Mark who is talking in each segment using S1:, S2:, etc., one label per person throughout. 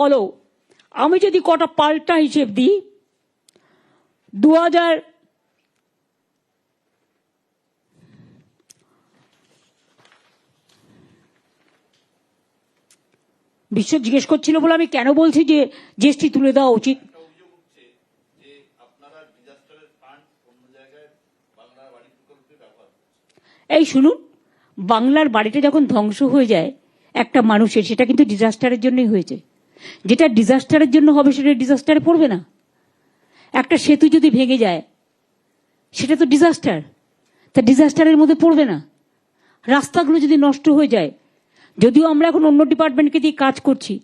S1: বলো আমি যদি কটা পাল্টা হিসেব দিই দু হাজার বিশ্ব জিজ্ঞেস করছিল বলে আমি কেন বলছি যে জিএসটি তুলে দেওয়া উচিত? এই শুনুন বাংলার বাড়িটা যখন ধ্বংস হয়ে যায় একটা মানুষের সেটা কিন্তু ডিজাস্টারের জন্যই হয়েছে। যেটা ডিজাস্টারের জন্য হবে, সেটা ডিজাস্টারে পড়বে না। একটা সেতু যদি ভেঙে যায়, সেটা তো ডিজাস্টার তা ডিজাস্টারের মধ্যে পড়বে না। রাস্তাগুলো যদি নষ্ট হয়ে যায়, যদিও আমরা এখন অন্য ডিপার্টমেন্টকে দিয়ে কাজ করছি,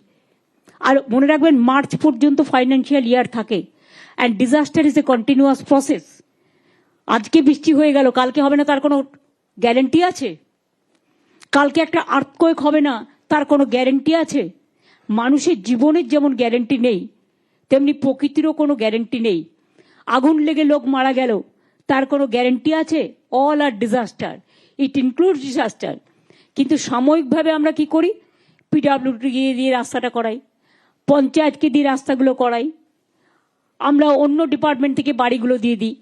S1: আর মনে রাখবেন মার্চ পর্যন্ত ফাইন্যান্সিয়াল ইয়ার থাকে and disaster is a continuous process আজকে বৃষ্টি হয়ে গেল, কালকে হবে না, তার কোনো গ্যারেন্টি আছে? কালকে একটা আর্থকোয়েক হবে না, তার কোনো গ্যারেন্টি আছে? মানুষের জীবনের যেমন গ্যারেন্টি নেই, তেমনি প্রকৃতিরও কোনো গ্যারেন্টি নেই। আগুন লেগে লোক মারা গেল, তার কোনো গ্যারেন্টি আছে? All are disaster it include disaster কিন্তু সাময়িকভাবে আমরা কি করি? পিডাব্লিউডি দিয়ে দিয়ে রাস্তাটা করাই পঞ্চায়েতকে দিয়ে রাস্তাগুলো করাই। আমরা অন্য ডিপার্টমেন্ট থেকে বাড়িগুলো দিয়ে দিই।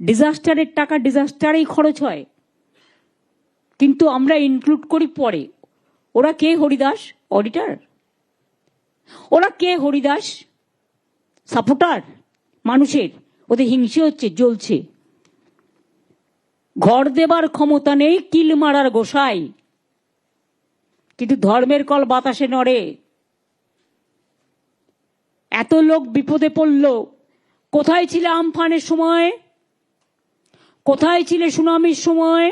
S1: ডিজাস্টারের টাকা ডিজাস্টারেই খরচ হয়। কিন্তু আমরা ইনক্লুড করি পরে। ওরা কে? হরিদাস? অডিটার ওরা কে, হরিদাস? সাপোর্টার মানুষের। ওদের হিংসে হচ্ছে, জ্বলছে। ঘর দেবার ক্ষমতা নেই, কিল মারার গোসাই। কিন্তু ধর্মের কল বাতাসে নড়ে। এত লোক বিপদে পড়ল। কোথায় ছিলে আমফানের সময়? কোথায় ছিলে সুনামির সময়?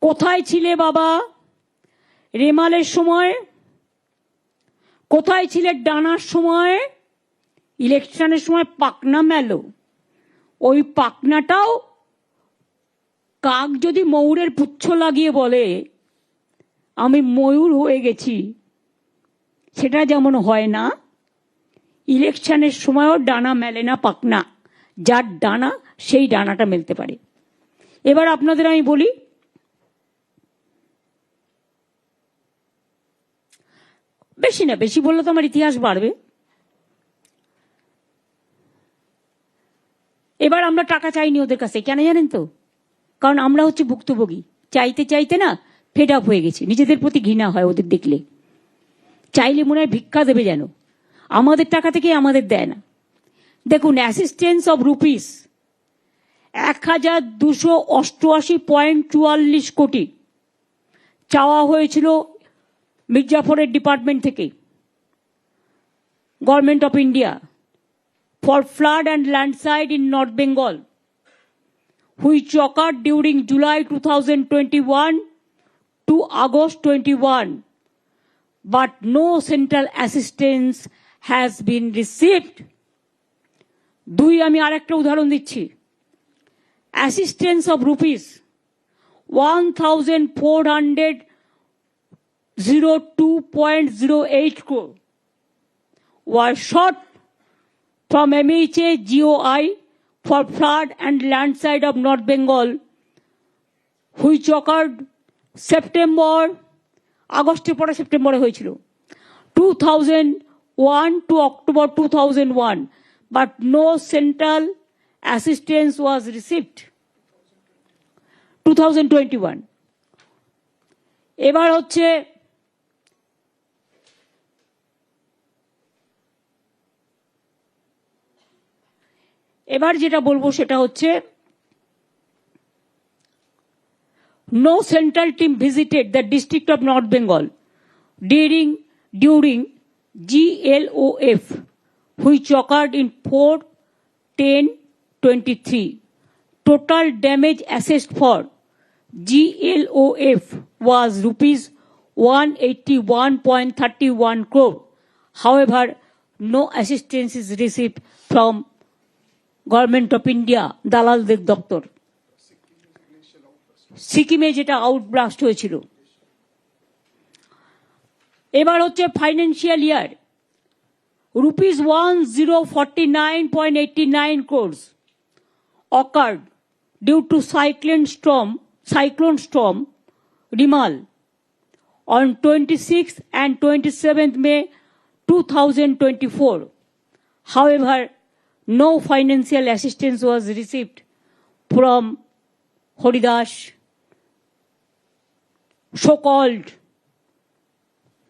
S1: কোথায় ছিলে বাবা? রেমালের সময়? কোথায় ছিলে ডানার সময়? ইলেকশনের সময় পাকনা মেলো। ওই পাকনাটাও কাক যদি ময়ূরের পুচ্ছ লাগিয়ে বলে, আমি ময়ূর হয়ে গেছি। সেটা যেমন হয় না ইলেকশনের সময়ও ডানা মেলে না পাকনা যার ডানা, সেই ডানাটা মেলতে পারে। এবার আপনাদের আমি বলি বেশি না, বেশি বললে তো আমার ইতিহাস বাড়বে। এবার আমরা টাকা চাইনি ওদের কাছে, কেন জানেন তো? কারণ আমরা হচ্ছে ভুক্তভোগী। চাইতে চাইতে না ফেড আপ হয়ে গেছে, নিজেদের প্রতি ঘৃণা হয় ওদের দেখলে। চাইলে মনে হয় ভিক্ষা দেবে যেন। আমাদের টাকা থেকে আমাদের দেয় না। দেখুন অ্যাসিস্ট্যান্স অফ রুপিস এক হাজার দুশো অষ্টআশি পয়েন্ট চুয়াল্লিশ কোটি। চাওয়া হয়েছিল মির্জাফরের ডিপার্টমেন্ট থেকে government of India for flood and landslide in North Bengal which occurred during July 2021 to August 21, but no central assistance has been received. দুই আমি আর একটা উদাহরণ দিচ্ছি assistance of rupees one thousand four hundred zero two point zero eight crore short from MHA GOI for flood and landslide of North Bengal, which occurred September, আগস্টের পরে সেপ্টেম্বরে হয়েছিল। Two thousand one two October two thousand one but no central assistance was received two thousand twenty one এবার হচ্ছে এবার যেটা বলব সেটা হচ্ছে no central team visited the district of North Bengal during during G L O F which occurred in four ten twenty three total damage assessed for G L O F was rupees one eighty one point thirty one crore however no assistance is receive from government of India দালালদের দপ্তর সিকিমে যেটা outburst হয়েছিল। এবার হচ্ছে financial year rupees one zero forty nine point eighty nine crores occurred due to cyclone storm cyclone storm Remal on 26th and 27th May 2024. However, no financial assistance was received from Horidas, so-called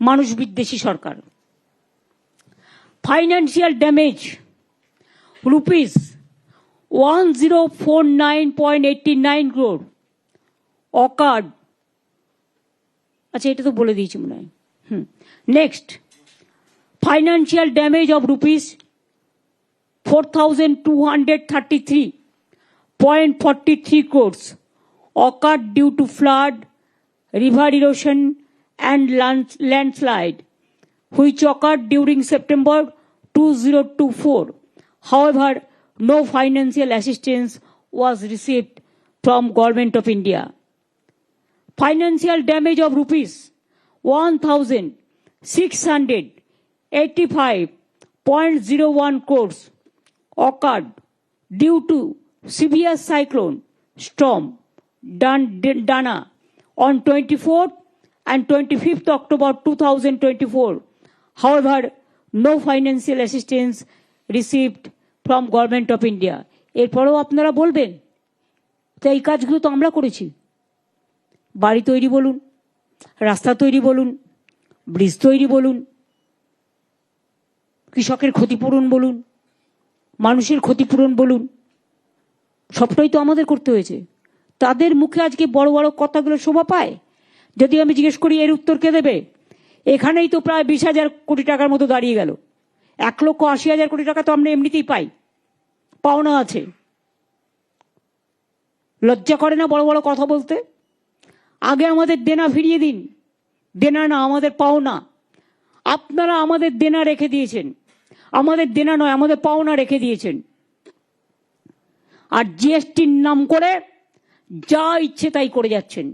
S1: মানুষ বিদ্বেষী সরকার financial damage rupees one zero four nine point eighty nine crore occurred আচ্ছা এটা তো বলে দিয়েছি মনে হয়। হুম। Next financial damage of rupees 4,233.43 crores occurred due to flood, river erosion and landslide, which occurred during September 2024. However, no financial assistance was received from Government of India. Financial damage of rupees 1,685.01 crores occurred due to severe cyclone storm Dan- Dana on 24th and 25th October 2024. However, no financial assistance received from Government of India. এরপরেও আপনারা বলবেন তো এই কাজগুলো তো আমরা করেছি বাড়ি তৈরি বলুন রাস্তা তৈরি বলুন ব্রিজ তৈরি বলুন কৃষকের ক্ষতিপূরণ বলুন মানুষের ক্ষতিপূরণ বলুন। সবটাই তো আমাদের করতে হয়েছে। তাদের মুখে আজকে বড় বড় কথাগুলো শোভা পায়? যদি আমি জিজ্ঞেস করি, এর উত্তর কে দেবে? এখানেই তো প্রায় বিশ হাজার কোটি টাকার মতো দাঁড়িয়ে গেল। এক লক্ষ আশি হাজার কোটি টাকা তো আমরা এমনিতেই পাই। পাওনা আছে। লজ্জা করে না বড় বড় কথা বলতে? আগে আমাদের দেনা ফিরিয়ে দিন। দেনা না, আমাদের পাওনা। আপনারা আমাদের দেনা রেখে দিয়েছেন। আমাদের দেনা নয়, আমাদের পাওনা রেখে দিয়েছেন। আর জিএসটির নাম করে যা ইচ্ছে তাই করে যাচ্ছেন।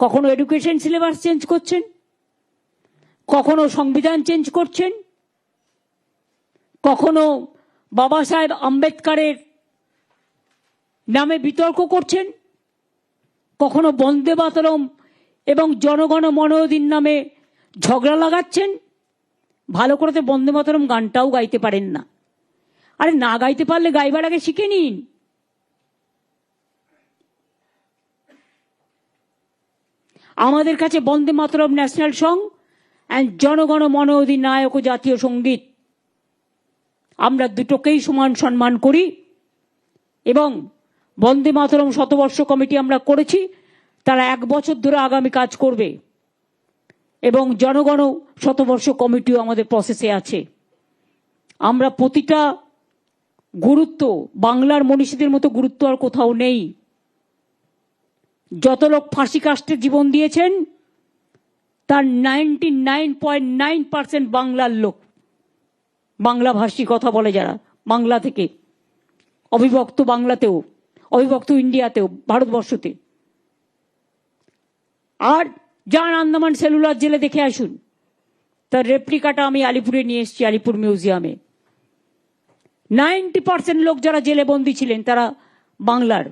S1: কখনো এডুকেশন সিলেবাস চেঞ্জ করছেন, কখনো সংবিধান চেঞ্জ করছেন, কখনো বাবা সাহেব আম্বেদকারের নামে বিতর্ক করছেন, কখনো বন্দে মাতরম এবং জনগণ মনোদিন নামে ঝগড়া লাগাচ্ছেন ভালো করে তো বন্দে মাতরম গানটাও গাইতে পারেন না। আরে না গাইতে পারলে গাইবার আগে শিখে নিন। আমাদের কাছে Bande Mataram national song and Jana Gana Mana Adhinayaka ও জাতীয় সংগীত। আমরা দুটোকেই সমান সম্মান করি এবং বন্দে মাতরম শতবর্ষ কমিটি আমরা করেছি, তারা এক বছর ধরে আগামী কাজ করবে। এবং জনগণ শতবর্ষ কমিটিও আমাদের প্রসেসে আছে। আমরা প্রতিটা গুরুত্ব, বাংলার মনীষীদের মতো গুরুত্ব আর কোথাও নেই। যত লোক ফাঁসি কাস্টে জীবন দিয়েছেন, তার ninety nine point nine percent বাংলার লোক। বাংলা ভাষী কথা বলে যারা, বাংলা থেকে। অবিভক্ত বাংলাতেও, অবিভক্ত ইন্ডিয়াতেও, ভারতবর্ষতে। আর যান আন্দামান সেলুলার জেলে দেখে আসুন। তার রেপ্লিকাটা আমি আলিপুরে নিয়ে এসেছি, আলিপুর মিউজিয়ামে নাইনটি পার্সেন্ট লোক যারা জেলে বন্দী ছিলেন, তারা বাংলার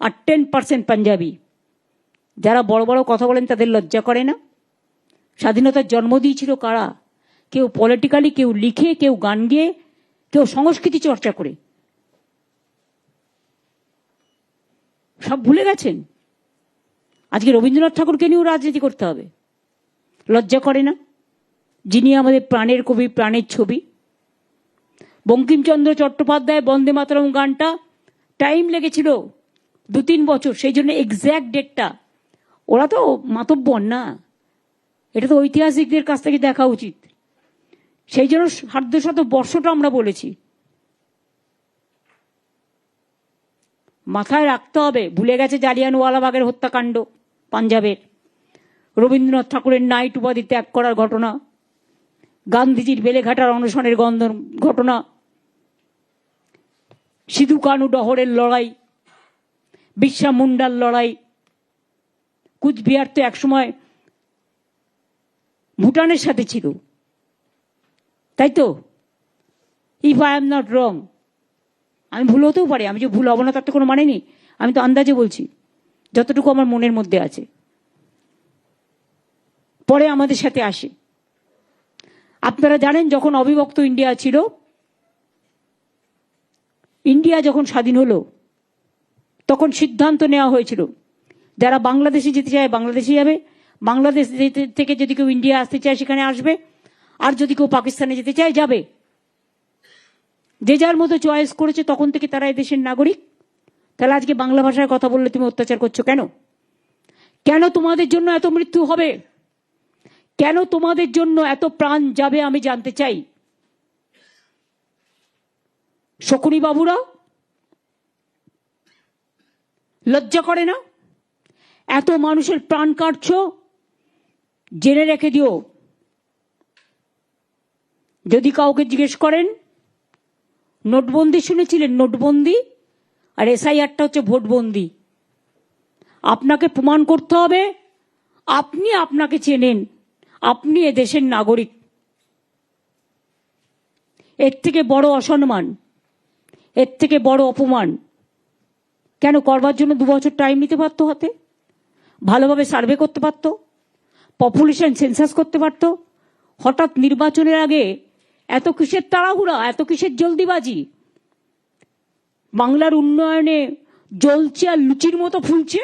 S1: আর টেন পার্সেন্ট পাঞ্জাবি। যারা বড় বড় কথা বলেন, তাদের লজ্জা করে না? স্বাধীনতার জন্ম দিয়েছিল কারা? কেউ পলিটিক্যালি কেউ লিখে, কেউ গান গেয়ে, কেউ সংস্কৃতি চর্চা করে। সব ভুলে গেছেন? আজকে রবীন্দ্রনাথ ঠাকুরকে নিয়েও রাজনীতি করতে হবে। লজ্জা করে না? যিনি আমাদের প্রাণের কবি, প্রাণের ছবি। বঙ্কিমচন্দ্র চট্টোপাধ্যায় বন্দে মাতরম গানটা টাইম লেগেছিল দু তিন বছর, সেই জন্য এক্স্যাক্ট ডেটটা ওরা তো মাতব্বর না। এটা তো ঐতিহাসিকদের কাছ থেকে দেখা উচিত। সেই জন্য সার্ধশত বর্ষটা আমরা বলেছি। মাথায় রাখতে হবে। ভুলে গেছে জালিয়ানওয়ালাবাগের হত্যাকাণ্ড, পাঞ্জাবের। রবীন্দ্রনাথ ঠাকুরের নাইট উপাধি ত্যাগ করার ঘটনা, গান্ধীজির বেলেঘাটার অনশনের গন্ধ ঘটনা, সিধু কানু ডহরের লড়াই বিশ্বা মুন্ডার লড়াই, কুচবিহার তো একসময় ভুটানের সাথে ছিল। তাই তো? If I am not wrong আমি ভুল হতেও পারি, আমি যে ভুল হব না তার তো কোনো মানে নেই। আমি তো আন্দাজে বলছি, যতটুকু আমার মনের মধ্যে আছে। পরে আমাদের সাথে আসে। আপনারা জানেন, যখন অবিভক্ত ইন্ডিয়া ছিল, ইন্ডিয়া যখন স্বাধীন হলো, তখন সিদ্ধান্ত নেওয়া হয়েছিল, যারা বাংলাদেশে যেতে চায় বাংলাদেশে যাবে। বাংলাদেশ থেকে যদি কেউ ইন্ডিয়া আসতে চায়, সেখানে আসবে। আর যদি কেউ পাকিস্তানে যেতে চায়, যাবে। যে যার মতো চয়েস করেছে, তখন থেকে তারা এই দেশের নাগরিক। তাহলে আজকে বাংলা ভাষায় কথা বললে তুমি অত্যাচার করছ কেন? কেন তোমাদের জন্য এত মৃত্যু হবে? কেন তোমাদের জন্য এত প্রাণ যাবে আমি জানতে চাই। শকুনি বাবুরা লজ্জা করে না? এত মানুষের প্রাণ কাটছ? জেনে রেখে দিও। যদি কাউকে জিজ্ঞেস করেন নোটবন্দি শুনেছিলেন নোটবন্দি? আর এসআইআরটা হচ্ছে ভোটবন্দি। আপনাকে প্রমাণ করতে হবে। আপনি আপনাকে চেনেন। আপনি এ দেশের নাগরিক। এর থেকে বড় অসম্মান। এর থেকে বড় অপমান। কেন করবার জন্য দু বছর টাইম নিতে পারতো হাতে? ভালোভাবে সার্ভে করতে পারতো? পপুলেশন সেন্সাস করতে পারতো? হঠাৎ নির্বাচনের আগে এত কিসের তাড়াহুড়া এত কিসের জলদিবাজি? বাংলার উন্নয়নে জ্বলছে আর লুচির মতো ফুলছে?